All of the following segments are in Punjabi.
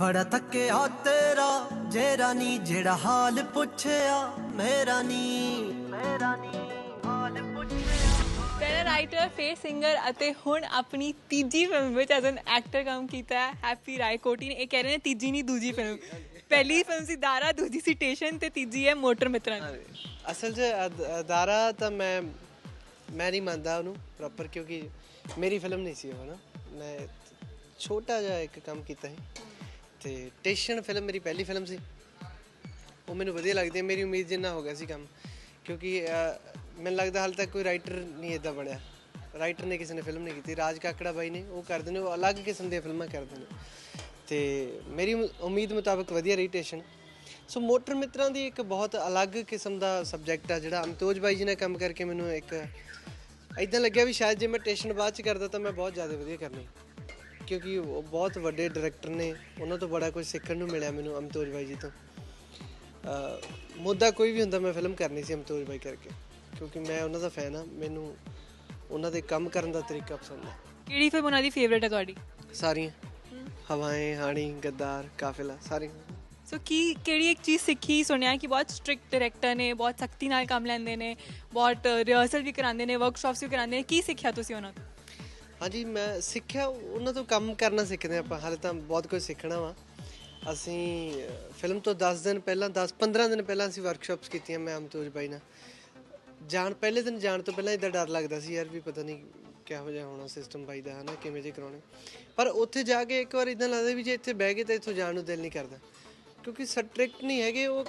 ਬੜਾ ਤੱਕਿਆ ਤੇਰਾ ਜੇਰਾ ਨੀ ਜਿਹੜਾ ਹਾਲ ਪੁੱਛਿਆ ਮੇਰਾ ਨੀ ਮੇਰਾ ਨੀ ਹਾਲ ਪੁੱਛਿਆ। ਪਹਿਲਾ ਰਾਈਟਰ ਫੇਰ ਸਿੰਗਰ ਅਤੇ ਹੁਣ ਆਪਣੀ ਤੀਜੀ ਫਿਲਮ ਵਿੱਚ ਐਜ਼ ਐਨ ਐਕਟਰ ਕੰਮ ਕੀਤਾ ਹੈ ਹੈਪੀ ਰਾਏ ਕੋਟੀ ਨੇ। ਇਹ ਕਹਿ ਰਹੇ ਨੇ ਤੀਜੀ ਨਹੀਂ ਦੂਜੀ ਫਿਲਮ ਪਹਿਲੀ ਫਿਲਮ ਸੀ ਦਾਰਾ ਦੂਜੀ ਸੀ ਟੇਸ਼ਨ ਤੇ ਤੀਜੀ ਹੈ ਮੋਟਰ ਮਿੱਤਰਾਂ ਦੀ ਅਸਲ 'ਚ ਅਦਾਰਾ ਤਾਂ ਮੈਂ ਮੈਂ ਨਹੀਂ ਮੰਨਦਾ ਉਹਨੂੰ ਪ੍ਰੋਪਰ ਕਿਉਂਕਿ ਮੇਰੀ ਫਿਲਮ ਨਹੀਂ ਸੀ ਉਹ ਨਾ। ਮੈਂ ਛੋਟਾ ਜਿਹਾ ਇੱਕ ਕੰਮ ਕੀਤਾ ਸੀ। ਤੇ ਟੇਸ਼ਨ ਫਿਲਮ ਮੇਰੀ ਪਹਿਲੀ ਫਿਲਮ ਸੀ। ਉਹ ਮੈਨੂੰ ਵਧੀਆ ਲੱਗਦੀ ਹੈ। ਮੇਰੀ ਉਮੀਦ ਜਿੰਨਾ ਹੋ ਗਿਆ ਸੀ ਕੰਮ। ਕਿਉਂਕਿ ਮੈਨੂੰ ਲੱਗਦਾ ਹਾਲ ਤੱਕ ਕੋਈ ਰਾਈਟਰ ਨਹੀਂ ਇਦਾਂ ਬਣਿਆ। ਰਾਈਟਰ ਨੇ ਕਿਸੇ ਨੇ ਫਿਲਮ ਨਹੀਂ ਕੀਤੀ। ਰਾਜ ਕਾਕੜਾ ਬਾਈ ਨੇ। ਉਹ ਕਰਦੇ ਨੇ। ਉਹ ਅਲੱਗ ਕਿਸਮ ਦੀਆਂ ਫਿਲਮਾਂ ਕਰਦੇ ਨੇ। ਤੇ ਮੇਰੀ ਉਮੀਦ ਮੁਤਾਬਕ ਵਧੀਆ ਰਹੀ ਟੇਸ਼ਨ ਸੋ ਮੋਟਰ ਮਿੱਤਰਾਂ ਦੀ ਇੱਕ ਬਹੁਤ ਅਲੱਗ ਕਿਸਮ ਦਾ ਸਬਜੈਕਟ ਆ ਜਿਹੜਾ ਅਮਤੋਜ ਬਾਈ ਜੀ ਨੇ ਕੰਮ ਕਰਕੇ ਮੈਨੂੰ ਇੱਕ ਇਦਾਂ ਲੱਗਿਆ ਵੀ ਸ਼ਾਇਦ ਜੇ ਮੈਂ ਟੇਸ਼ਨ ਬਾਅਦ ਚ ਕਰਦਾ ਤਾਂ ਮੈਂ ਬਹੁਤ ਜ਼ਿਆਦਾ ਵਧੀਆ ਕਰਨੀ। ਕਿਉਂਕਿ ਉਹ ਬਹੁਤ ਵੱਡੇ ਡਾਇਰੈਕਟਰ ਨੇ। ਉਹਨਾਂ ਤੋਂ ਬੜਾ ਕੁਝ ਸਿੱਖਣ ਨੂੰ ਮਿਲਿਆ ਮੈਨੂੰ ਅਮਤੋਜ ਬਾਈ ਜੀ ਤੋਂ। ਮੁੱਦਾ ਕੋਈ ਵੀ ਹੁੰਦਾ ਮੈਂ ਫਿਲਮ ਕਰਨੀ ਸੀ ਅਮਤੋਜ ਬਾਈ ਕਰਕੇ। ਕਿਉਂਕਿ ਮੈਂ ਉਹਨਾਂ ਦਾ ਫੈਨ ਆ ਮੈਨੂੰ ਉਹਨਾਂ ਦੇ ਕੰਮ ਕਰਨ ਦਾ ਤਰੀਕਾ ਪਸੰਦ ਆ ਕਿਹੜੀ ਫਿਲਮ ਉਹਨਾਂ ਦੀ ਫੇਵਰੇਟ ਹੈ ਤੁਹਾਡੀ? ਸਾਰੀਆਂ। ਹਵਾएं ਹਾਣੀ ਗੱਦਾਰ ਕਾਫਿਲਾ ਸਾਰੀਆਂ। ਸੋ ਕੀ ਕਿਹੜੀ ਇੱਕ ਚੀਜ਼ ਸਿੱਖੀ ਸੁਣਿਆ ਕਿ ਬਹੁਤ ਸਟ੍ਰਿਕਟ ਡਾਇਰੈਕਟਰ ਨੇ ਬਹੁਤ ਸਖਤੀ ਨਾਲ ਕੰਮ ਲੈਂਦੇ ਨੇ ਬਹੁਤ ਰਿਹਰਸਲ ਵੀ ਕਰਾਉਂਦੇ ਨੇ ਵਰਕਸ਼ਾਪਸ ਵੀ ਕਰਾਉਂਦੇ ਨੇ? ਕੀ ਸਿੱਖਿਆ ਤੁਸੀਂ ਉਹਨਾਂ ਤੋਂ? ਹਾਂਜੀ, ਮੈਂ ਸਿੱਖਿਆ, ਉਹਨਾਂ ਤੋਂ ਕੰਮ ਕਰਨਾ ਸਿੱਖਦੇ ਆਪਾਂ। ਹਾਲੇ ਤਾਂ ਬਹੁਤ ਕੁਝ ਸਿੱਖਣਾ ਵਾ। ਅਸੀਂ ਫਿਲਮ ਤੋਂ 10 ਦਿਨ ਪਹਿਲਾਂ 10 15 ਦਿਨ ਪਹਿਲਾਂ ਅਸੀਂ ਵਰਕਸ਼ਾਪਸ ਕੀਤੀਆਂ ਮੈਂ, ਅਮਤੋਜ ਬਾਈ ਨਾਲ। ਜਾਣ, ਪਹਿਲੇ ਦਿਨ ਜਾਣ ਤੋਂ ਪਹਿਲਾਂ ਇਦਾਂ ਡਰ ਲੱਗਦਾ ਸੀ, ਯਾਰ ਵੀ ਪਤਾ ਨਹੀਂ ਕਿਹੋ ਜਿਹਾ ਹੋਣਾ ਸਿਸਟਮ ਬਾਈ ਦਾ, ਹਨਾ, ਕਿਵੇਂ ਜੇ ਕਰਾਉਣੇ। ਪਰ ਉੱਥੇ ਜਾ ਕੇ ਇੱਕ ਵਾਰ ਇਦਾਂ ਲੱਗਦਾ ਵੀ ਜੇ ਇੱਥੇ ਬਹਿ ਗਏ ਤਾਂ ਇੱਥੋਂ ਜਾਣ ਨੂੰ ਦਿਲ ਨਹੀਂ ਕਰਦਾ। ਕਿਉਂਕਿ ਸਟ੍ਰਿਕਟ ਨਹੀਂ ਹੈਗੇ, ਉਹ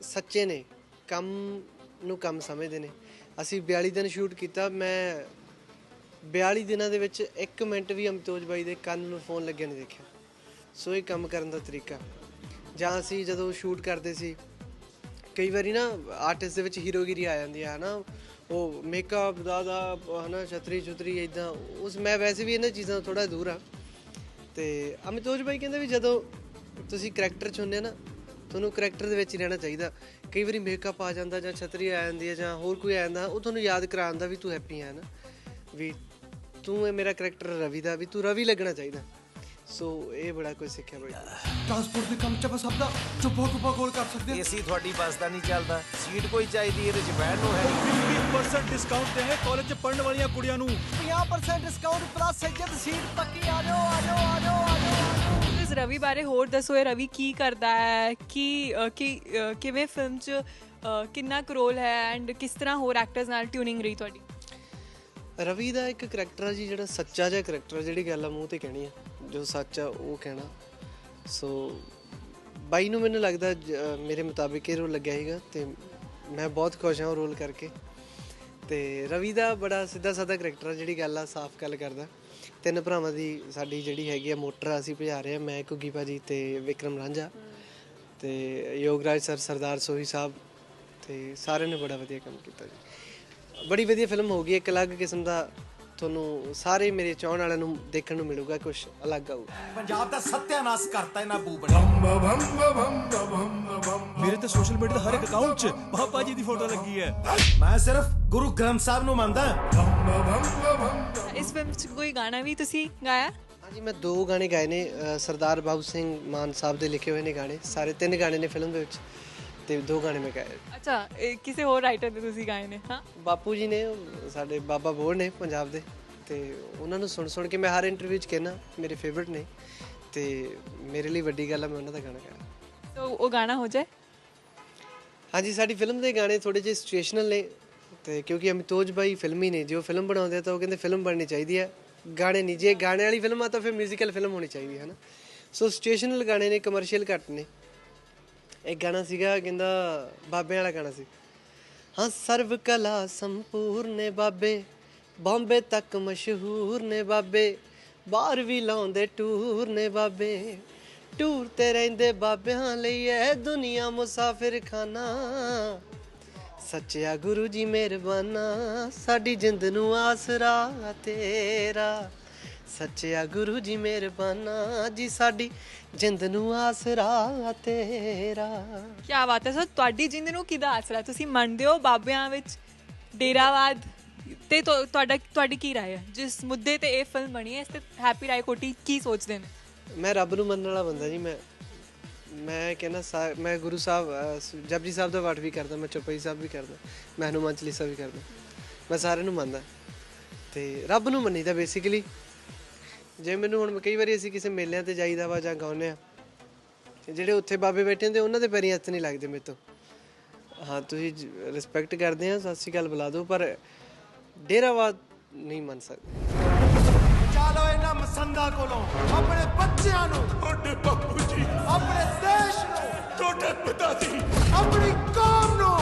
ਸੱਚੇ ਨੇ। ਕੰਮ ਨੂੰ ਕੰਮ ਸਮਝਦੇ ਨੇ। ਅਸੀਂ 42 ਦਿਨ ਸ਼ੂਟ ਕੀਤਾ, ਮੈਂ 42 ਦਿਨਾਂ ਦੇ ਵਿੱਚ 1 ਮਿੰਟ ਵੀ ਅਮਤੋਜ ਬਾਈ ਦੇ ਕੰਨ ਨੂੰ ਫੋਨ ਲੱਗਿਆ ਨਹੀਂ ਦੇਖਿਆ। ਸੋ ਇਹ ਕੰਮ ਕਰਨ ਦਾ ਤਰੀਕਾ। ਜਾਂ ਅਸੀਂ ਜਦੋਂ ਸ਼ੂਟ ਕਰਦੇ ਸੀ, ਕਈ ਵਾਰੀ ਨਾ ਆਰਟਿਸਟ ਦੇ ਵਿੱਚ ਹੀਰੋਗਿਰੀ ਆ ਜਾਂਦੀ ਹੈ ਨਾ ਉਹ ਮੇਕਅਪ ਦਾ ਦਾ, ਹਨਾ, ਛਤਰੀ ਛੁਤਰੀ ਇਦਾਂ ਉਸ ਮੈਂ ਵੈਸੇ ਵੀ ਇਹਨਾਂ ਚੀਜ਼ਾਂ ਤੋਂ ਥੋੜਾ ਦੂਰ ਆ ਤੇ ਅਮਿਤੋਜ ਬਾਈ ਕਹਿੰਦੇ ਵੀ ਜਦੋਂ ਤੁਸੀਂ ਕਰੈਕਟਰ ਚ ਹੁੰਦੇ ਆ ਨਾ, ਤੁਹਾਨੂੰ ਕਰੈਕਟਰ ਦੇ ਵਿੱਚ ਹੀ ਰਹਿਣਾ ਚਾਹੀਦਾ। ਕਈ ਵਾਰੀ ਮੇਕਅਪ ਆ ਜਾਂਦਾ ਜਾਂ ਛਤਰੀ ਆ ਜਾਂਦੀ ਹੈ ਜਾਂ ਹੋਰ ਕੋਈ ਆ ਜਾਂਦਾ, ਉਹ ਤੁਹਾਨੂੰ ਯਾਦ ਕਰਾਉਂਦਾ ਵੀ ਤੂੰ ਹੈਪੀ ਹੈ ਨਾ ਵੀ ਤੂੰ ਇਹ ਮੇਰਾ ਕਰੈਕਟਰ ਰਵੀ ਦਾ ਵੀ ਤੂੰ ਰਵੀ ਲੱਗਣਾ ਚਾਹੀਦਾ ਸੋ ਇਹ ਬੜਾ ਕੁਝ ਸਿੱਖਿਆ ਤੋਂ। ਟਰਾਂਸਪੋਰਟ ਦੇ ਕੰਮ ਚ ਆਪਾਂ ਸਭ ਦਾ ਚੁੱਪਾ ਕੁੱਪਾ ਕੋਲ ਕਰ ਸਕਦੇ ਹਾਂ ਏਸੀ ਤੁਹਾਡੀ ਬੱਸ ਦਾ ਨਹੀਂ ਚੱਲਦਾ ਸੀਟ ਕੋਈ ਚਾਹੀਦੀ ਇਹਦੇ ਚ ਬਹਿਣ ਨੂੰ ਹੈ ਨਹੀਂ 20% ਡਿਸਕਾਊਂਟ ਤੇ ਹੈ ਕਾਲਜ ਚ ਪੜਨ ਵਾਲੀਆਂ ਕੁੜੀਆਂ ਨੂੰ 50% ਡਿਸਕਾਊਂਟ ਪਲੱਸ ਸੱਜਦ ਸੀਟ ਪੱਕੀ ਆ ਜਾਓ ਆ ਜਾਓ ਆ ਜਾਓ ਆ ਜਾਓ ਇਸ ਰਵੀ ਬਾਰੇ ਹੋਰ ਦੱਸੋ ਇਹ ਰਵੀ ਕੀ ਕਰਦਾ ਹੈ ਕੀ ਕੀ ਕਿਵੇਂ ਫਿਲਮ 'ਚ ਕਿੰਨਾ ਕੁ ਰੋਲ ਹੈ ਐਂਡ ਕਿਸ ਤਰ੍ਹਾਂ ਹੋਰ ਐਕਟਰਸ ਨਾਲ ਟਿਊਨਿੰਗ ਰਹੀ ਤੁਹਾਡੀ ਰਵੀ ਦਾ ਇੱਕ ਕਰੈਕਟਰ ਆ ਜੀ ਜਿਹੜਾ ਸੱਚਾ ਜਿਹਾ ਕਰੈਕਟਰ ਆ, ਜਿਹੜੀ ਗੱਲ ਆ ਮੂੰਹ ਤੇ ਕਹਿਣੀ ਆ, ਜੋ ਸੱਚ ਆ ਉਹ ਕਹਿਣਾ। ਸੋ ਬਾਈ ਨੂੰ ਮੈਨੂੰ ਲੱਗਦਾ, ਜ- ਮੇਰੇ ਮੁਤਾਬਿਕ ਇਹ ਰੋਲ ਲੱਗਿਆ ਹੈਗਾ ਤੇ ਮੈਂ ਬਹੁਤ ਖੁਸ਼ ਹਾਂ ਉਹ ਰੋਲ ਕਰਕੇ। ਤੇ ਰਵੀ ਦਾ ਬੜਾ ਸਿੱਧਾ ਸਾਦਾ ਕਰੈਕਟਰ ਆ, ਜਿਹੜੀ ਗੱਲ ਆ ਸਾਫ਼ ਗੱਲ ਕਰਦਾ। ਤਿੰਨ ਭਰਾਵਾਂ ਦੀ ਸਾਡੀ ਜਿਹੜੀ ਹੈਗੀ ਆ ਮੋਟਰ ਅਸੀਂ ਭਜਾ ਰਹੇ ਆ, ਮੈਂ ਕੁੱਗੀ ਭਾਜੀ ਤੇ ਵਿਕਰਮ ਰਾਂਝਾ। ਤੇ ਯੋਗਰਾਜ ਸਰ, ਸਰਦਾਰ ਸੋਹੀ ਸਾਹਿਬ ਤੇ ਸਾਰਿਆਂ ਨੇ ਬੜਾ ਵਧੀਆ ਕੰਮ ਕੀਤਾ ਜੀ। ਬੜੀ ਵਧੀਆ ਫਿਲਮ ਹੋਗੀ ਇੱਕ ਅਲੱਗ ਕਿਸਮ ਦਾ ਤੁਹਾਨੂੰ ਸਾਰੇ ਮੇਰੇ ਚਾਹਣ ਵਾਲਿਆਂ ਨੂੰ ਦੇਖਣ ਨੂੰ ਮਿਲੂਗਾ ਕੁਝ ਅਲੱਗ ਆਊਗਾ ਪੰਜਾਬ ਦਾ ਸੱਤਿਆਨਾਸ਼ ਕਰਤਾ ਇਹਨਾਂ ਬੂਬ ਨੇ ਮੇਰੇ ਤੇ ਸੋਸ਼ਲ ਮੀਡੀਆ ਦੇ ਹਰ ਇੱਕ ਅਕਾਊਂਟ 'ਚ ਬਾਬਾ ਜੀ ਦੀ ਫੋਟੋ ਲੱਗੀ ਹੈ। ਮੈਂ ਸਿਰਫ ਗੁਰੂ ਗ੍ਰੰਥ ਸਾਹਿਬ ਨੂੰ ਮੰਨਦਾ। ਇਸ ਫਿਲਮ 'ਚ ਕੋਈ ਗਾਣਾ ਵੀ ਤੁਸੀਂ ਗਾਇਆ? ਹਾਂਜੀ ਮੈਂ ਦੋ ਗਾਣੇ ਗਾਏ ਨੇ ਸਰਦਾਰ ਬਾਬੂ ਸਿੰਘ ਮਾਨ ਸਾਹਿਬ ਦੇ ਲਿਖੇ ਹੋਏ ਨੇ ਗਾਣੇ ਸਾਰੇ ਤਿੰਨ ਗਾਣੇ ਨੇ ਫਿਲਮ ਦੇ ਵਿੱਚ। ਤੇ ਦੋ ਗਾਣੇ ਮੈਂ ਗਾਏ। ਅੱਛਾ ਇਹ ਕਿਸੇ ਹੋਰ ਰਾਈਟਰ ਦੇ ਤੁਸੀਂ ਗਾਏ ਨੇ ਹਾਂ? ਬਾਪੂ ਜੀ ਨੇ ਸਾਡੇ ਬਾਬਾ ਬੋੜ ਨੇ ਪੰਜਾਬ ਦੇ ਤੇ ਉਹਨਾਂ ਨੂੰ ਸੁਣ ਸੁਣ ਕੇ ਮੈਂ ਹਰ ਇੰਟਰਵਿਊ 'ਚ ਕਹਿਣਾ ਮੇਰੇ ਫੇਵਰਿਟ ਨੇ ਤੇ ਮੇਰੇ ਲਈ ਵੱਡੀ ਗੱਲ ਆ ਮੈਂ ਉਹਨਾਂ ਦਾ ਗਾਣਾ ਗਾਇਆ। ਸੋ ਉਹ ਗਾਣਾ ਹੋ ਜਾਏ? ਹਾਂਜੀ ਸਾਡੀ ਫਿਲਮ ਦੇ ਗਾਣੇ ਥੋੜੇ ਜਿਹੇ ਸਿਚੁਏਸ਼ਨਲ ਨੇ ਤੇ ਕਿਉਂਕਿ ਅਮਿਤੋਜ ਬਾਈ ਫਿਲਮੀ ਨੇ ਜੋ ਫਿਲਮ ਬਣਾਉਂਦੇ ਆ ਤਾਂ ਉਹ ਕਹਿੰਦੇ ਫਿਲਮ ਬਣਨੀ ਚਾਹੀਦੀ ਹੈ ਗਾਣੇ ਨਹੀਂ ਜੇ ਗਾਣੇ ਵਾਲੀ ਫਿਲਮ ਆ ਤਾਂ ਫਿਰ ਮਿਊਜ਼ੀਕਲ ਫਿਲਮ ਹੋਣੀ ਚਾਹੀਦੀ ਹੈ ਨਾ ਸੋ ਸਿਚੁਏਸ਼ਨਲ ਗਾਣੇ ਨੇ ਕਮਰਸ਼ੀਅਲ ਘੱਟ ਨੇ। ਇੱਕ ਗਾਣਾ ਸੀਗਾ, ਕਹਿੰਦਾ ਬਾਬਿਆਂ ਵਾਲਾ ਗਾਣਾ ਸੀ। ਹਾਂ, ਸਰਵ ਕਲਾ ਸੰਪੂਰਨ ਨੇ ਬਾਬੇ, ਬੰਬੇ ਤੱਕ ਮਸ਼ਹੂਰ ਨੇ ਬਾਬੇ ਬਾਹਰ ਵੀ ਲਾਉਂਦੇ ਟੂਰ ਨੇ ਬਾਬੇ। ਟੂਰ ਤੇ ਰਹਿੰਦੇ ਬਾਬਿਆਂ ਲਈ ਐ ਦੁਨੀਆ ਮੁਸਾਫਿਰ ਖਾਨਾ ਸੱਚਿਆ ਗੁਰੂ ਜੀ ਮਿਹਰਬਾਨਾ, ਸਾਡੀ ਜਿੰਦ ਨੂੰ ਆਸਰਾ ਤੇਰਾ। ਸੱਚਿਆ ਗੁਰੂ ਜੀ ਮਿਹਰਬਾਨਾ ਜੀ ਸਾਡੀ ਜਿੰਦ ਨੂੰ ਆਸਰਾ ਤੇਰਾ। ਕੀ ਬਾਤ ਹੈ ਸੋ ਤੁਹਾਡੀ ਜਿੰਦ ਨੂੰ ਕਿਹਦਾ ਆਸਰਾ ਤੁਸੀਂ ਮੰਨਦੇ ਹੋ ਬਾਬਿਆਂ ਵਿੱਚ ਡੇਰਾਵਾਦ ਤੇ ਤੁਹਾਡਾ ਤੁਹਾਡੀ ਕੀ ਰਾਏ ਹੈ? ਜਿਸ ਮੁੱਦੇ ਤੇ ਇਹ ਫਿਲਮ ਬਣੀ ਹੈ ਇਸ ਤੇ ਹੈਪੀ ਰਾਏ ਕੋਟੀ ਕੀ ਸੋਚਦੇ ਨੇ? ਮੈਂ ਰੱਬ ਨੂੰ ਮੰਨਣ ਵਾਲਾ ਬੰਦਾ ਜੀ ਮੈਂ ਮੈਂ ਕਹਿੰਦਾ ਮੈਂ ਗੁਰੂ ਸਾਹਿਬ ਜਪਜੀ ਸਾਹਿਬ ਦਾ ਪਾਠ ਵੀ ਕਰਦਾ ਮੈਂ ਚੌਪਈ ਸਾਹਿਬ ਵੀ ਕਰਦਾ ਮੈਂ ਹਨੂਮਾਨ ਚਾਲੀਸਾ ਵੀ ਕਰਦਾ ਮੈਂ ਸਾਰਿਆਂ ਨੂੰ ਮੰਨਦਾ। ਤੇ ਰੱਬ ਨੂੰ ਮੰਨੀਦਾ ਬੇਸਿਕਲੀ ਜੇ ਮੈਨੂੰ ਹੁਣ ਕਈ ਵਾਰੀ ਅਸੀਂ ਕਿਸੇ ਮੇਲਿਆਂ ਤੇ ਜਾਈਦਾ ਵਾ ਜਾਂ ਗਾਉਂਦੇ ਆ ਤੇ ਜਿਹੜੇ ਉੱਥੇ ਬਾਬੇ ਬੈਠੇ ਹੁੰਦੇ ਉਹਨਾਂ ਦੇ ਪੈਰੀਂ ਹੱਥ ਨਹੀਂ ਲੱਗਦੇ ਮੇਰੇ ਤੋਂ। ਹਾਂ ਤੁਸੀਂ ਰਿਸਪੈਕਟ ਕਰਦੇ ਆ ਸਤਿ ਸ਼੍ਰੀ ਅਕਾਲ ਬੁਲਾ ਦਿਓ ਪਰ ਡੇਰਾਵਾਦ ਨਹੀਂ ਮੰਨ ਸਕਦੇ। ਚਾਲੋ ਇਹਨਾਂ ਮਸੰਦਾ ਕੋਲੋਂ ਆਪਣੇ ਬੱਚਿਆਂ ਨੂੰ। ਤੁਹਾਡੇ ਬਾਪੂ ਜੀ। ਆਪਣੇ ਦੇਸ਼ ਨੂੰ। ਤੁਹਾਡੇ ਪਿਤਾ ਜੀ। ਆਪਣੀ ਕੌਮ ਨੂੰ।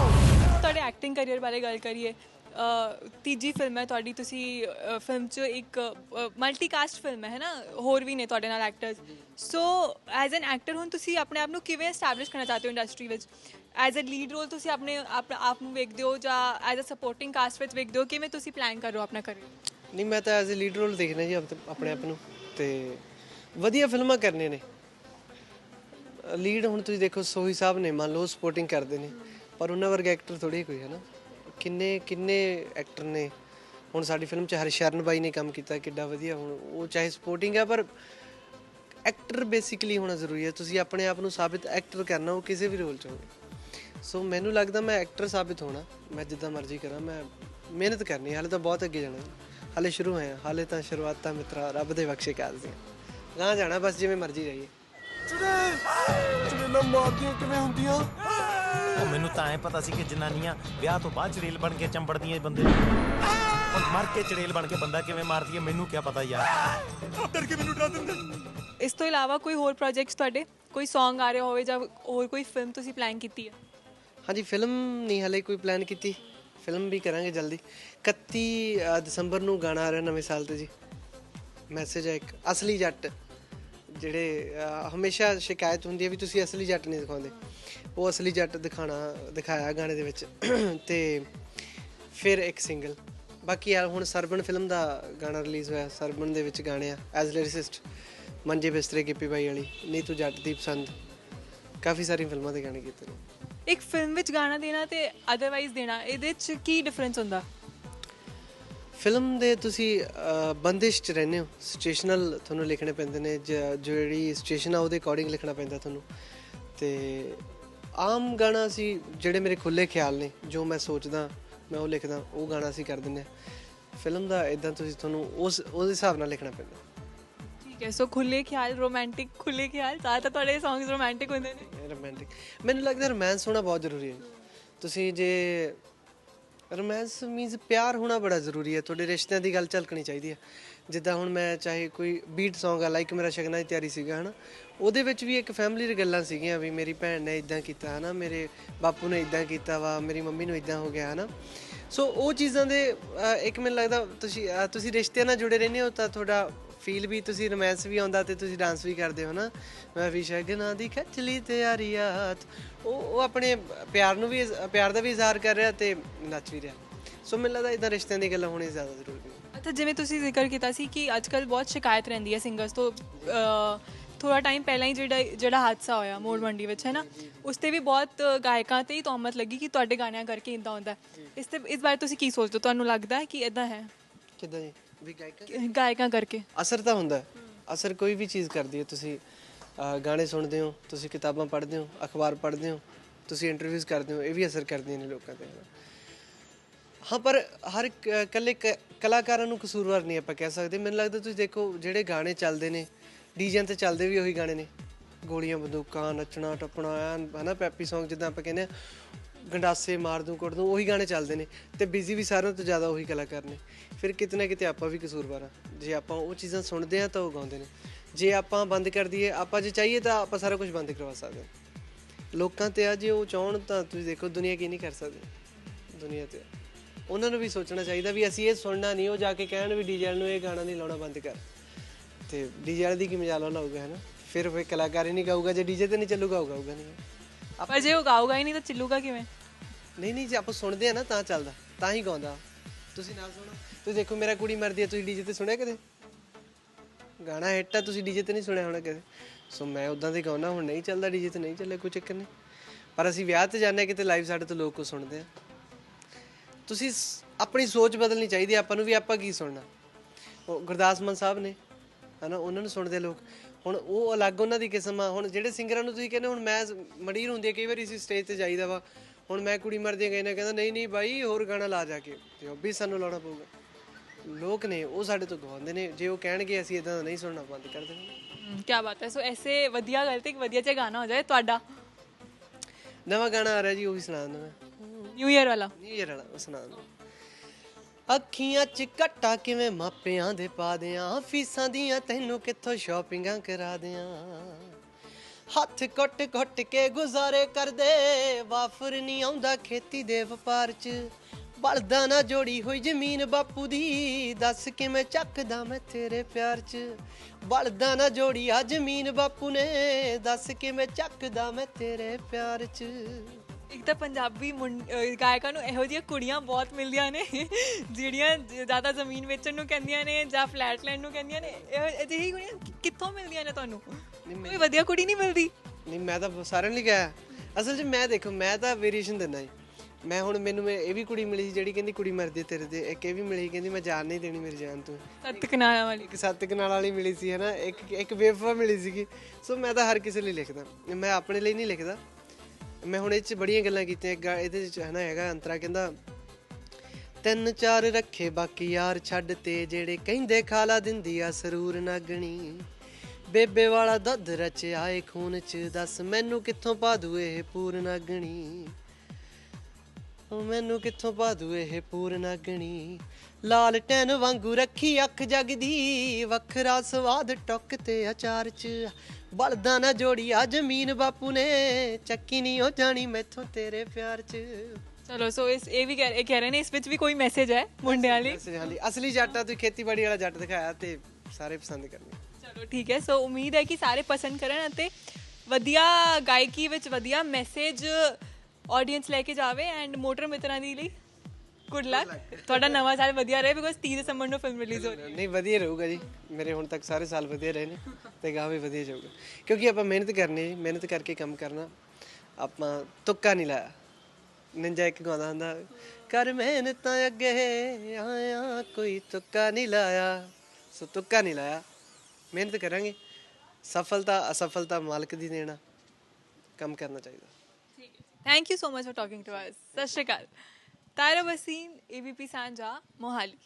ਤੁਹਾਡੇ ਐਕਟਿੰਗ ਕੈਰੀਅਰ ਬਾਰੇ ਗੱਲ ਕਰੀਏ ਤੀਜੀ ਫਿਲਮ ਹੈ ਤੁਹਾਡੀ, ਤੁਸੀਂ ਫਿਲਮ 'ਚ ਇੱਕ ਮਲਟੀਕਾਸਟ ਫਿਲਮ ਹੈ ਨਾ? ਹੋਰ ਵੀ ਨੇ ਤੁਹਾਡੇ ਨਾਲ actors so as an actor ਹੁਣ ਤੁਸੀਂ ਆਪਣੇ ਆਪ ਨੂੰ ਕਿਵੇਂ ਐਸਟੈਬਲਿਸ਼ ਕਰਨਾ ਚਾਹਤੇ ਹੋ ਇੰਡਸਟਰੀ ਵਿੱਚ? ਐਜ਼ ਅ ਲੀਡ ਰੋਲ ਤੁਸੀਂ ਆਪਣੇ ਆਪ ਨੂੰ ਵੇਖਦੇ ਹੋ ਜਾਂ ਐਜ਼ ਅ ਸਪੋਰਟਿੰਗ ਕਾਸਟ ਵਿੱਚ ਵੇਖਦੇ ਹੋ? ਕਿਵੇਂ ਤੁਸੀਂ ਪਲਾਨ ਕਰ ਰਹੇ ਹੋ ਆਪਣਾ ਕਰੀਅਰ ਨਹੀਂ, ਮੈਂ ਤਾਂ ਐਜ਼ ਅ ਲੀਡ ਰੋਲ ਦੇਖਣਾ ਜੀ ਆਪਣੇ ਆਪ ਨੂੰ। ਤੇ ਵਧੀਆ ਫਿਲਮਾਂ ਕਰਨੀਆਂ ਨੇ। ਲੀਡ ਹੁਣ ਤੁਸੀਂ ਦੇਖੋ, ਸੋਹੀ ਸਾਹਿਬ ਨੇ ਮੰਨ ਲਓ ਸਪੋਰਟਿੰਗ ਕਰਦੇ ਨੇ। ਪਰ ਉਹਨਾਂ ਵਰਗਾ ਐਕਟਰ ਥੋੜੀ ਕੋਈ, ਹੈ ਨਾ? ਕਿੰਨੇ ਕਿੰਨੇ ਐਕਟਰ ਨੇ? ਹੁਣ ਸਾਡੀ ਫਿਲਮ 'ਚ ਹਰਸ਼ਰਨ ਬਾਈ ਨੇ ਕੰਮ ਕੀਤਾ, ਕਿੱਡਾ ਵਧੀਆ। ਹੁਣ ਉਹ ਚਾਹੇ ਸਪੋਰਟਿੰਗ ਆ, ਪਰ ਐਕਟਰ ਬੇਸਿਕਲੀ ਹੋਣਾ ਜ਼ਰੂਰੀ ਹੈ ਤੁਸੀਂ ਆਪਣੇ ਆਪ ਨੂੰ ਸਾਬਿਤ ਐਕਟਰ ਕਰਨਾ, ਉਹ ਕਿਸੇ ਵੀ ਰੋਲ 'ਚ ਹੋਵੇ। ਸੋ ਮੈਨੂੰ ਲੱਗਦਾ ਮੈਂ ਐਕਟਰ ਸਾਬਿਤ ਹੋਣਾ। ਮੈਂ ਜਿੱਦਾਂ ਮਰਜ਼ੀ ਕਰਾਂ, ਮੈਂ ਮਿਹਨਤ ਕਰਨੀ ਹਾਲੇ ਤਾਂ ਬਹੁਤ ਅੱਗੇ ਜਾਣਾ। ਹਾਲੇ ਸ਼ੁਰੂ ਹੋਇਆ ਹਾਲੇ ਤਾਂ ਸ਼ੁਰੂਆਤਾਂ ਮਿੱਤਰਾ, ਰੱਬ ਦੇ ਬਖਸ਼ੇ ਕਾਲ ਦੀਆਂ ਗਾਂ ਜਾਣਾ, ਬਸ ਜਿਵੇਂ ਮਰਜ਼ੀ ਜਾਈਏ। ਚੜੇਲਾਂ ਮਾਰਦੀਆਂ ਕਿਵੇਂ ਹੁੰਦੀਆਂ? ਉਹ ਮੈਨੂੰ ਤਾਂ ਐ ਪਤਾ ਸੀ ਕਿ ਜਨਾਨੀਆਂ ਵਿਆਹ ਤੋਂ ਬਾਅਦ ਚੜੇਲ ਬਣ ਕੇ ਚੰਬੜਦੀਆਂ ਬੰਦੇ ਨੂੰ। ਹੁਣ ਮਰ ਕੇ ਚੜੇਲ ਬਣ ਕੇ ਬੰਦਾ ਕਿਵੇਂ ਮਾਰਦੀ ਹੈ ਮੈਨੂੰ ਕੀ ਪਤਾ ਯਾਰ। ਡਰ ਕੇ ਮੈਨੂੰ ਡਰਾ ਦਿੰਦੇ। ਇਸ ਤੋਂ ਇਲਾਵਾ ਕੋਈ ਹੋਰ ਪ੍ਰੋਜੈਕਟਸ ਤੁਹਾਡੇ? ਕੋਈ Song ਆ ਰਿਹਾ ਹੋਵੇ ਜਾਂ ਹੋਰ ਕੋਈ ਫਿਲਮ ਤੁਸੀਂ ਪਲਾਨ ਕੀਤੀ ਹੈ? ਹਾਂਜੀ ਫਿਲਮ ਨਹੀਂ ਹਲੇ ਕੋਈ ਪਲਾਨ ਕੀਤੀ। ਫਿਲਮ ਵੀ ਕਰਾਂਗੇ ਜਲਦੀ। 31 ਅ, ਦਸੰਬਰ ਨੂੰ ਗਾਣਾ ਆ ਰਿਹਾ ਨਵੇਂ ਸਾਲ ਤੇ ਜੀ। ਮੈਸੇਜ ਹੈ ਇੱਕ ਅਸਲੀ ਜੱਟ। ਜਿਹੜੇ ਅ, ਹਮੇਸ਼ਾ ਸ਼ਿਕਾਇਤ ਹੁੰਦੀ ਹੈ ਵੀ ਤੁਸੀਂ ਅਸਲੀ ਜੱਟ ਨਹੀਂ ਦਿਖਾਉਂਦੇ। ਉਹ ਅਸਲੀ ਜੱਟ ਦਿਖਾਣਾ ਦਿਖਾਇਆ ਗਾਣੇ ਦੇ ਵਿੱਚ। ਤੇ ਫਿਰ ਇੱਕ ਸਿੰਗਲ ਬਾਕੀ ਯਾਰ ਹੁਣ ਸਰਬਨ ਫਿਲਮ ਦਾ ਗਾਣਾ ਰਿਲੀਜ਼ ਹੋਇਆ ਸਰਬਨ ਦੇ ਵਿੱਚ ਗਾਣੇ ਆ ਐਜ਼ ਲਿਰਿਸਿਸਟ ਮੰਜੇ ਬਿਸਤਰੇ ਗਿੱਪੀ ਬਾਈ ਵਾਲੀ ਨੀਤੂ ਜੱਟ ਦੀ ਪਸੰਦ ਕਾਫੀ ਸਾਰੀ ਫਿਲਮਾਂ ਦੇ ਗਾਣੇ ਕੀਤੇ ਨੇ। ਇੱਕ ਫਿਲਮ ਵਿੱਚ ਗਾਣਾ ਦੇਣਾ ਤੇ ਅਦਰਵਾਈਜ਼ ਦੇਣਾ ਇਹਦੇ 'ਚ ਕੀ ਡਿਫਰੈਂਸ ਹੁੰਦਾ? ਫਿਲਮ ਦੇ ਤੁਸੀਂ ਬੰਦਿਸ਼ ਚ ਰਹਿੰਦੇ ਹੋ। ਸਿਚੁਏਸ਼ਨਲ ਤੁਹਾਨੂੰ ਲਿਖਣੇ ਪੈਂਦੇ ਨੇ ਜਿਹੜੀ ਸਿਚੁਏਸ਼ਨ ਆ ਉਹਦੇ ਅਕੋਰਡਿੰਗ ਲਿਖਣਾ ਪੈਂਦਾ ਤੁਹਾਨੂੰ। ਤੇ ਆਮ ਗਾਣਾ ਸੀ ਜਿਹੜੇ ਮੇਰੇ ਖੁੱਲੇ ਖਿਆਲ ਨੇ ਜੋ ਮੈਂ ਸੋਚਦਾ ਮੈਂ ਉਹ ਲਿਖਦਾ ਉਹ ਗਾਣਾ ਅਸੀਂ ਕਰ ਦਿੰਦੇ ਹਾਂ। ਫਿਲਮ ਦਾ ਇਦਾਂ ਤੁਸੀਂ ਤੁਹਾਨੂੰ ਉਸ ਉਹਦੇ ਹਿਸਾਬ ਨਾਲ ਲਿਖਣਾ ਪੈਂਦਾ। ਠੀਕ ਹੈ ਸੋ ਖੁੱਲੇ ਖਿਆਲ ਰੋਮਾਂਟਿਕ ਖੁੱਲੇ ਖਿਆਲ ਜ਼ਿਆਦਾਤਰ ਤੁਹਾਡੇ ਸੌਂਗਸ ਰੋਮਾਂਟਿਕ ਹੁੰਦੇ ਨੇ। ਰੋਮਾਂਟਿਕ ਮੈਨੂੰ ਲੱਗਦਾ ਰੋਮਾਂਸ ਹੋਣਾ ਬਹੁਤ ਜ਼ਰੂਰੀ ਹੈ। ਤੁਸੀਂ ਜੇ ਰੋਮਾਂਸ ਮੀਨਸ ਪਿਆਰ ਹੋਣਾ ਬੜਾ ਜ਼ਰੂਰੀ ਹੈ। ਤੁਹਾਡੇ ਰਿਸ਼ਤਿਆਂ ਦੀ ਗੱਲ ਝਲਕਣੀ ਚਾਹੀਦੀ ਹੈ। ਜਿੱਦਾਂ ਹੁਣ ਮੈਂ ਚਾਹੇ ਕੋਈ ਬੀਟ Song ਆ ਲਾਈਕ ਮੇਰਾ ਸ਼ਗਨਾਂ ਦੀ ਤਿਆਰੀ ਸੀਗਾ, ਹਨਾ। ਉਹਦੇ ਵਿੱਚ ਵੀ ਇੱਕ ਫੈਮਿਲੀ ਦੀ ਗੱਲਾਂ ਸੀਗੀਆਂ ਵੀ ਮੇਰੀ ਭੈਣ ਨੇ ਇਦਾਂ ਕੀਤਾ, ਹਨਾ। ਮੇਰੇ ਬਾਪੂ ਨੇ ਇਦਾਂ ਕੀਤਾ ਵਾ, ਮੇਰੀ ਮੰਮੀ ਨੂੰ ਇਦਾਂ ਹੋ ਗਿਆ, ਹਨਾ। ਸੋ ਉਹ ਚੀਜ਼ਾਂ ਦੇ ਇੱਕ ਮੈਨੂੰ ਲੱਗਦਾ ਤੁਸੀਂ ਤੁਸੀਂ ਰਿਸ਼ਤਿਆਂ ਨਾਲ ਜੁੜੇ ਰਹਿੰਦੇ ਹੋ ਤਾਂ ਤੁਹਾਡਾ ਫੀਲ ਵੀ ਤੁਸੀਂ ਰੋਮਾਂਸ ਵੀ ਆਉਂਦਾ ਤੇ ਤੁਸੀਂ ਡਾਂਸ ਵੀ ਕਰਦੇ ਹੋ ਨਾ। ਮੈਂ ਵੀ ਸ਼ਗਨਾਂ ਦੀ ਖੱਚ ਲਈ ਤਿਆਰੀਆਤ ਉਹ ਉਹ ਆਪਣੇ ਪਿਆਰ ਨੂੰ ਵੀ ਪਿਆਰ ਦਾ ਵੀ ਇਜ਼ਹਾਰ ਕਰ ਰਿਹਾ ਤੇ ਨੱਚ ਵੀ ਰਿਹਾ। ਸੋ ਮੈਨੂੰ ਲੱਗਦਾ ਇਦਾਂ ਰਿਸ਼ਤਿਆਂ ਦੀ ਗੱਲਾਂ ਹੋਣੀ ਜ਼ਿਆਦਾ ਜ਼ਰੂਰੀ ਹੈ ਅੱਛਾ ਜਿਵੇਂ ਤੁਸੀਂ ਜ਼ਿਕਰ ਕੀਤਾ ਸੀ ਕਿ ਅੱਜਕੱਲ ਬਹੁਤ ਸ਼ਿਕਾਇਤ ਰਹਿੰਦੀ ਹੈ ਸਿੰਗਰਸ ਤੋਂ ਥੋੜਾ ਟਾਈਮ ਪਹਿਲਾਂ ਹੀ ਜਿਹੜਾ ਜਿਹੜਾ ਹਾਦਸਾ ਹੋਇਆ ਮੋੜ ਮੰਡੀ ਵਿੱਚ ਹੈ ਨਾ? ਉਸ ਤੇ ਵੀ ਬਹੁਤ ਗਾਇਕਾਂ ਤੇ ਹੀ ਤੋਹਮਤ ਲੱਗੀ ਕਿ ਤੁਹਾਡੇ ਗਾਣਿਆਂ ਕਰਕੇ ਇਦਾਂ ਹੁੰਦਾ। ਇਸ ਤੇ ਇਸ ਬਾਰੇ ਤੁਸੀਂ ਕੀ ਸੋਚਦੇ ਹੋ? ਤੁਹਾਨੂੰ ਲੱਗਦਾ ਹੈ ਕਿ ਇਦਾਂ ਹੈ? ਕਿੱਦਾਂ ਜੀ? ਵੀ ਗਾਇਕਾਂ ਕਰਕੇ? ਅਸਰ ਤਾਂ ਹੁੰਦਾ। ਹੈ। ਅਸਰ ਕੋਈ ਵੀ ਚੀਜ਼ ਕਰਦੀ ਹੈ। ਤੁਸੀਂ ਅਹ, ਗਾਣੇ ਸੁਣਦੇ ਹੋ ਤੁਸੀਂ ਕਿਤਾਬਾਂ ਪੜ੍ਹਦੇ ਹੋ ਅਖਬਾਰ ਪੜ੍ਹਦੇ ਹੋ ਤੁਸੀਂ ਇੰਟਰਵਿਊਜ਼ ਕਰਦੇ ਹੋ ਇਹ ਵੀ ਅਸਰ ਕਰਦੀਆਂ ਨੇ ਲੋਕਾਂ ਤੇ। ਹਨਾ। ਹਾਂ ਪਰ ਹਰ ਇੱਕ, ਅਹ, ਇਕੱਲੇ ਕ- ਕਲਾਕਾਰਾਂ ਨੂੰ ਕਸੂਰਵਾਰ ਨਹੀਂ ਆਪਾਂ ਕਹਿ ਸਕਦੇ। ਮੈਨੂੰ ਲੱਗਦਾ ਤੁਸੀਂ ਦੇਖੋ ਜਿਹੜੇ ਗਾਣੇ ਚੱਲਦੇ ਨੇ ਡੀਜੇ ਤੇ ਚੱਲਦੇ ਵੀ ਉਹੀ ਗਾਣੇ ਨੇ। ਗੋਲੀਆਂ ਬੰਦੂਕਾਂ ਨੱਚਣਾ ਟੱਪਣਾ ਐਨ ਹਨਾ ਪੈਪੀ Song ਜਿੱਦਾਂ ਆਪਾਂ ਕਹਿੰਦੇ ਆ ਗੰਡਾਸੇ ਮਾਰ ਦੂੰ, ਕੁੱਟ ਦੂੰ, ਉਹੀ ਗਾਣੇ ਚੱਲਦੇ ਨੇ ਤੇ ਬਿਜ਼ੀ ਵੀ ਸਾਰਿਆਂ ਤੋਂ ਜ਼ਿਆਦਾ ਉਹੀ ਕਲਾਕਾਰ ਨੇ। ਫਿਰ ਕਿਤੇ ਨਾ ਕਿਤੇ ਆਪਾਂ ਵੀ ਕਸੂਰਵਾਰ ਆ। ਜੇ ਆਪਾਂ ਉਹ ਚੀਜ਼ਾਂ ਸੁਣਦੇ ਆ ਤਾਂ ਉਹ ਗਾਉਂਦੇ ਨੇ। ਜੇ ਆਪਾਂ ਬੰਦ ਕਰ ਦਈਏ, ਆਪਾਂ ਜੇ ਚਾਹੀਏ ਤਾਂ ਆਪਾਂ ਸਾਰਾ ਕੁਝ ਬੰਦ ਕਰਵਾ ਸਕਦੇ ਲੋਕਾਂ ਤੇ ਆ ਜੇ ਉਹ ਚਾਹਣ ਤਾਂ ਤੁਸੀਂ ਦੇਖੋ ਦੁਨੀਆ ਕੀ ਨਹੀਂ ਕਰ ਸਕਦੀ। ਦੁਨੀਆ ਤੇ ਉਹਨਾਂ ਨੂੰ ਵੀ ਸੋਚਣਾ ਚਾਹੀਦਾ ਵੀ ਅਸੀਂ ਇਹ ਸੁਣਨਾ ਨਹੀਂ, ਉਹ ਜਾ ਕੇ ਕਹਿਣ ਵੀ ਡੀਜੇ ਨੂੰ ਇਹ ਗਾਣਾ ਨਹੀਂ ਲਾਉਣਾ ਬੰਦ ਕਰ। ਤੇ ਡੀਜੇ ਦੀ ਕੀ ਮਜਾਲ ਲਾਊਗਾ ਹੈ ਨਾ ਫਿਰ ਫਿਰ ਕਲਾਕਾਰ ਹੀ ਨਹੀਂ ਗਾਊਗਾ, ਜੇ ਡੀਜੇ ਤੇ ਨਹੀਂ ਚੱਲੂਗਾ, ਉਹ ਗਾਊਗਾ ਨਹੀਂ। ਪਰ ਜੇ ਉਹ ਗਾਊਗਾ ਹੀ ਨਹੀਂ ਤਾਂ ਚੱਲੂਗਾ ਕਿਵੇਂ? ਨਹੀਂ ਨਹੀਂ, ਜੇ ਆਪਾਂ ਸੁਣਦੇ ਆ ਨਾ, ਤਾਂ ਚੱਲਦਾ, ਤਾਂ ਹੀ ਗਾਉਂਦਾ। ਤੁਸੀਂ ਨਾਲ ਸੁਣੋ। ਤੁਸੀਂ ਦੇਖੋ, ਮੇਰਾ ਕੁੜੀ ਮਰਦੀ ਹੈ ਤੁਸੀਂ ਡੀਜੇ ਤੇ ਸੁਣਿਆ ਕਦੇ? ਗਾਣਾ ਹਿੱਟ ਆ, ਤੁਸੀਂ ਡੀਜੇ ਤੇ ਨਹੀਂ ਸੁਣਿਆ ਹੋਣਾ ਕਦੇ? ਸੋ ਮੈਂ ਉਦਾਂ ਦੇ ਗਾਉਣਾ, ਹੁਣ ਨਹੀਂ ਚੱਲਦਾ ਡੀਜੇ ਤੇ ਨਹੀਂ ਚੱਲੇ ਕੋਈ ਚੱਕਰ ਨਹੀਂ। ਪਰ ਅਸੀਂ ਵਿਆਹ ਤੇ ਜਾਂਦੇ ਕਿਤੇ ਲਾਈਵ ਸਾਡੇ ਤੋਂ ਲੋਕ ਕੋ ਸੁਣਦੇ ਆ। ਤੁਸੀਂ ਆਪਣੀ ਸੋਚ ਬਦਲਣੀ ਚਾਹੀਦੀ ਆਪਾਂ ਨੂੰ ਵੀ ਆਪਾਂ ਕੀ ਸੁਣਨਾ? ਉਹ ਗੁਰਦਾਸ ਮਾਨ ਸਾਹਿਬ ਨੇ, ਹਨਾ, ਉਹਨਾਂ ਨੂੰ ਸੁਣਦੇ ਲੋਕ। ਹੁਣ ਉਹ ਅਲੱਗ ਉਹਨਾਂ ਦੀ ਕਿਸਮ ਆ। ਹੁਣ ਜਿਹੜੇ ਸਿੰਗਰਾਂ ਨੂੰ ਤੁਸੀਂ ਕਹਿੰਦੇ ਹੁਣ ਮੈਂ ਮੜੀਰ ਹੁੰਦੀ ਹੈ ਕਈ ਵਾਰੀ ਅਸੀਂ ਸਟੇਜ ਤੇ ਜਾਈਦਾ ਵਾ। ਹੁਣ ਮੈਂ ਕੁੜੀ ਮਰਦੀ ਗਏ ਨੇ ਕਹਿੰਦਾ ਨਹੀਂ ਨਹੀਂ ਬਾਈ ਹੋਰ ਗਾਣਾ ਲਾ ਜਾ ਕੇ। ਤੇ ਉਹ ਵੀ ਸਾਨੂੰ ਲਾਉਣਾ ਪਊਗਾ। ਲੋਕ ਨੇ ਉਹ ਸਾਡੇ ਤੋਂ ਗਵਾਉਂਦੇ ਨੇ। ਜੇ ਉਹ ਕਹਿਣਗੇ ਅਸੀਂ ਇਦਾਂ ਨਹੀਂ ਸੁਣਨਾ ਬੰਦ ਕਰ ਦੇਵਾਂਗੇ ਕੀ ਬਾਤ ਹੈ। ਸੋ ਐਸੇ ਵਧੀਆ ਗੱਲ ਤੇ ਇੱਕ ਵਧੀਆ ਜਿਹਾ ਗਾਣਾ ਹੋ ਜਾਏ ਤੁਹਾਡਾ। ਨਵਾਂ ਗਾਣਾ ਆ ਰਿਹਾ ਜੀ ਉਹ ਵੀ ਸੁਣਾ ਦਿੰਦਾ ਮੈਂ। ਨਿਊ ਇਅਰ ਵਾਲਾ। ਇਹ ਰਣਾ ਉਹ ਸੁਣਾ ਦਿੰਦਾ। ਅੱਖੀਆਂ 'ਚ ਘੱਟਾ ਕਿਵੇਂ ਮਾਪਿਆਂ ਦੇ ਪਾ ਦਿਆਂ ਫੀਸਾਂ ਦੀਆਂ ਤੈਨੂੰ ਕਿੱਥੋਂ ਸ਼ਾਪਿੰਗਾਂ ਕਰਾ ਦਿਆਂ? ਹੱਥ ਕੁੱਟ ਕੁੱਟ ਕੇ ਗੁਜ਼ਾਰੇ ਕਰਦੇ। ਵਾਫਰ ਨਹੀਂ ਆਉਂਦਾ ਖੇਤੀ ਦੇ ਵਪਾਰ 'ਚ। ਬਲਦਾ ਨਾ ਜੋੜੀ ਹੋਈ ਜ਼ਮੀਨ ਬਾਪੂ ਦੀ। ਦੱਸ ਕਿਵੇਂ ਚੱਕਦਾ ਮੈਂ ਤੇਰੇ ਪਿਆਰ 'ਚ। ਬਲਦਾ ਨਾ ਜੋੜੀ ਆ ਜ਼ਮੀਨ ਬਾਪੂ ਨੇ। ਦੱਸ ਕਿਵੇਂ ਚੱਕਦਾ ਮੈਂ ਤੇਰੇ ਪਿਆਰ 'ਚ। ਇੱਕ ਤਾਂ ਪੰਜਾਬੀ ਮੁੰ- ਗਾਇਕਾਂ ਨੂੰ ਇਹੋ ਜਿਹੀਆਂ ਕੁੜੀਆਂ ਬਹੁਤ ਮਿਲਦੀਆਂ ਨੇ। ਜਿਹੜੀਆਂ ਜ਼ਿਆਦਾ ਜ਼ਮੀਨ ਵੇਚਣ ਨੂੰ ਕਹਿੰਦੀਆਂ ਨੇ ਜਾਂ ਫਲੈਟ ਲੈਣ ਨੂੰ ਕਹਿੰਦੀਆਂ ਨੇ। ਇਹੋ ਅਜਿਹੀ ਕੁੜੀਆਂ ਕਿੱਥੋਂ ਮਿਲਦੀਆਂ ਨੇ ਤੁਹਾਨੂੰ? ਕੋਈ ਵਧੀਆ ਕੁੜੀ ਨਹੀਂ ਮਿਲਦੀ। ਨਹੀਂ ਮੈਂ ਤਾਂ ਸਾਰਿਆਂ ਲਈ ਗਿਆ ਅਸਲ 'ਚ ਮੈਂ ਦੇਖੋ ਮੈਂ ਤਾਂ ਵੇਰੀਏਸ਼ਨ ਦਿੰਦਾ ਜੀ। ਮੈਂ ਹੁਣ ਮੈਨੂੰ ਇਹ ਵੀ ਕੁੜੀ ਮਿਲੀ ਸੀ ਜਿਹੜੀ ਕਹਿੰਦੀ ਕੁੜੀ ਮਰਦੀ ਤੇਰੇ ਤੇ। ਇੱਕ ਇਹ ਵੀ ਮਿਲੀ ਕਹਿੰਦੀ ਮੈਂ ਜਾਨ ਨਹੀਂ ਦੇਣੀ ਮੇਰੀ ਜਾਨ ਤੂੰ। ਸੱਤ ਕਨਾਲਾਂ ਵਾਲੀ। ਇੱਕ ਸੱਤ ਕਨਾਲ ਵਾਲੀ ਮਿਲੀ ਸੀ ਹੈ ਨਾ ਇੱਕ ਇੱਕ ਬੇਵਫਾ ਮਿਲੀ ਸੀਗੀ। ਸੋ ਮੈਂ ਤਾਂ ਹਰ ਕਿਸੇ ਲਈ ਲਿਖਦਾ। ਮੈਂ ਆਪਣੇ ਲਈ ਨਹੀਂ ਲਿਖਦਾ। ਮੈਂ ਹੁਣ ਇਹ 'ਚ ਬੜੀਆਂ ਗੱਲਾਂ ਕੀਤੀਆਂ। ਇਹਦੇ 'ਚ ਹੈ ਨਾ ਹੈਗਾ ਅੰਤਰਾ ਕਹਿੰਦਾ ਤਿੰਨ ਚਾਰ ਰੱਖੇ ਬਾਕੀ ਯਾਰ ਛੱਡ ਤੇ ਜਿਹੜੇ ਕਹਿੰਦੇ ਖਾਲਾ ਦਿੰਦੀ ਆ ਸਰੂਰ ਨਾਗਣੀ। ਬੇਬੇ ਵਾਲਾ ਦੁੱਧ ਰਚਿਆ ਏ ਖੂਨ 'ਚ ਦੱਸ ਮੈਨੂੰ ਕਿੱਥੋਂ ਪਾ ਦੂ ਇਹ ਪੂਰ ਨਾਗਣੀ? ਉਹ ਮੈਨੂੰ ਕਿੱਥੋਂ ਪਾ ਦੂ ਇਹ ਪੂਰ ਨਾਗਣੀ? ਲਾਲ ਟੈਨ ਵਾਂਗੂ ਰੱਖੀ ਅੱਖ ਜਗਦੀ ਵੱਖਰਾ ਸਵਾਦ ਟੁੱਕ ਤੇ ਅਚਾਰ 'ਚ। ਬਲਦਾ ਨਾ ਜੋੜੀ ਆ ਜ਼ਮੀਨ ਬਾਪੂ ਨੇ ਚੱਕੀ ਨਹੀਂ ਹੋ ਜਾਣੀ ਮੈਥੋਂ ਤੇਰੇ ਪਿਆਰ 'ਚ। ਚਲੋ ਸੋ ਇਸ ਇਹ ਵੀ ਕਹਿ ਇਹ ਕਹਿ ਰਹੇ ਨੇ ਇਸ ਵਿੱਚ ਵੀ ਕੋਈ ਮੈਸੇਜ ਹੈ ਮੁੰਡਿਆਂ ਲਈ? ਅਸਲੀ ਜੱਟ ਤੁਸੀਂ ਖੇਤੀਬਾੜੀ ਵਾਲਾ ਜੱਟ ਦਿਖਾਇਆ ਤੇ ਸਾਰੇ ਪਸੰਦ ਕਰਨਗੇ। ਚਲੋ ਠੀਕ ਹੈ। ਸੋ ਉਮੀਦ ਹੈ ਕਿ ਸਾਰੇ ਪਸੰਦ ਕਰਨ ਅਤੇ ਵਧੀਆ ਗਾਇਕੀ ਵਿੱਚ ਵਧੀਆ ਮੈਸੇਜ ਆਡੀਅנס ਲੈ ਕੇ ਜਾਵੇ ਐਂਡ ਮੋਟਰ ਮਿੱਤਰਾਂ ਦੀ ਲਈ ਗੁੱਡ ਲੱਕ ਤੁਹਾਡਾ ਨਵਾਂ ਸਾਲ ਵਧੀਆ ਰਹੇ ਬਿਕੋਜ਼ 30 ਦਸੰਬਰ ਨੂੰ ਫਿਲਮ ਰਿਲੀਜ਼ ਹੋ ਰਹੀ ਹੈ। ਨਹੀਂ ਵਧੀਆ ਰਹੂਗਾ ਜੀ। ਮੇਰੇ ਹੁਣ ਤੱਕ ਸਾਰੇ ਸਾਲ ਵਧੀਆ ਰਹੇ ਨੇ ਤੇ ਗਾਹ ਵੀ ਵਧੀਆ ਜਾਊਗਾ। ਕਿਉਂਕਿ ਆਪਾਂ ਮਿਹਨਤ ਕਰਨੀ ਹੈ ਜੀ ਮਿਹਨਤ ਕਰਕੇ ਕੰਮ ਕਰਨਾ। ਆਪਾਂ ਤੁੱਕਾ ਨਹੀਂ ਲਾਇਆ। ਨਿੰਜਾ ਇੱਕ ਗਾਉਂਦਾ ਹੁੰਦਾ ਕਰ ਮਿਹਨਤਾਂ ਅੱਗੇ ਆਇਆ ਕੋਈ ਤੁੱਕਾ ਨਹੀਂ ਲਾਇਆ। ਸੋ ਤੁੱਕਾ ਨਹੀਂ ਲਾਇਆ। ਮਿਹਨਤ ਕਰਾਂਗੇ। ਸਫਲਤਾ, ਅਸਫਲਤਾ ਮਾਲਕ ਦੀ ਦੇਣਾ ਕੰਮ ਕਰਨਾ ਚਾਹੀਦਾ। Thank you so much for talking to us Sat Sri Akal. Tara Wasim ABP ਸਾਂਝਾ ਮੋਹਾਲੀ।